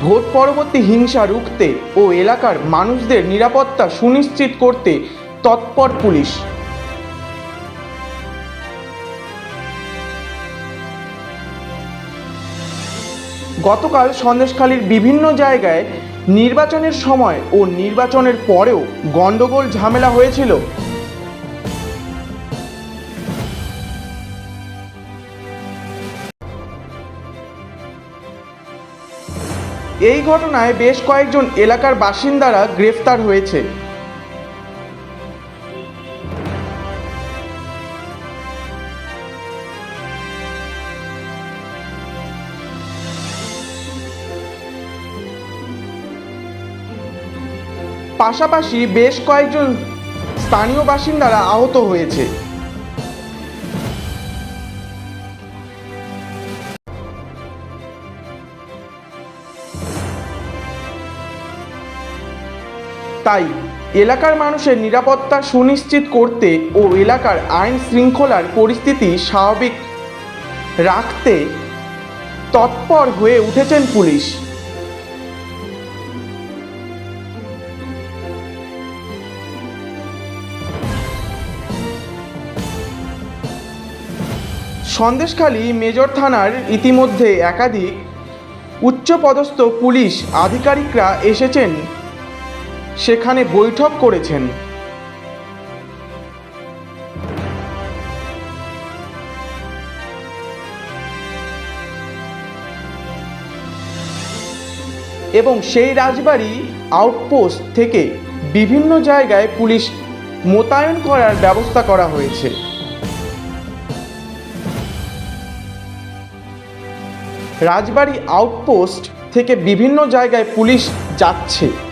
Vote পরবর্তী হিংসা রুখতে ও এলাকার মানুষদের নিরাপত্তা সুনিশ্চিত করতে তৎপর পুলিশ। গতকাল সন্দেশখালীর বিভিন্ন জায়গায় নির্বাচনের সময় ও নির্বাচনের পরেও গণ্ডগোল, ঝামেলা হয়েছিল। এই ঘটনায় বেশ কয়েকজন এলাকার বাসিন্দারা গ্রেফতার হয়েছে। পাশাপাশি বেশ কয়েকজন স্থানীয় বাসিন্দারা আহত হয়েছে। তাই এলাকার মানুষের নিরাপত্তা সুনিশ্চিত করতে ও এলাকার আইন শৃঙ্খলার পরিস্থিতি স্বাভাবিক রাখতে তৎপর হয়ে উঠেছেন পুলিশ। সন্দেশখালী মেজর থানার ইতিমধ্যে একাধিক উচ্চপদস্থ পুলিশ আধিকারিকরা এসেছেন। সেখানে বৈঠক করেছেন। এবং সেই রাজবাড়ি আউটপোস্ট থেকে বিভিন্ন জায়গায় পুলিশ মোতায়েন করার ব্যবস্থা করা হয়েছে। রাজবাড়ি আউটপোস্ট থেকে বিভিন্ন জায়গায় পুলিশ যাচ্ছে।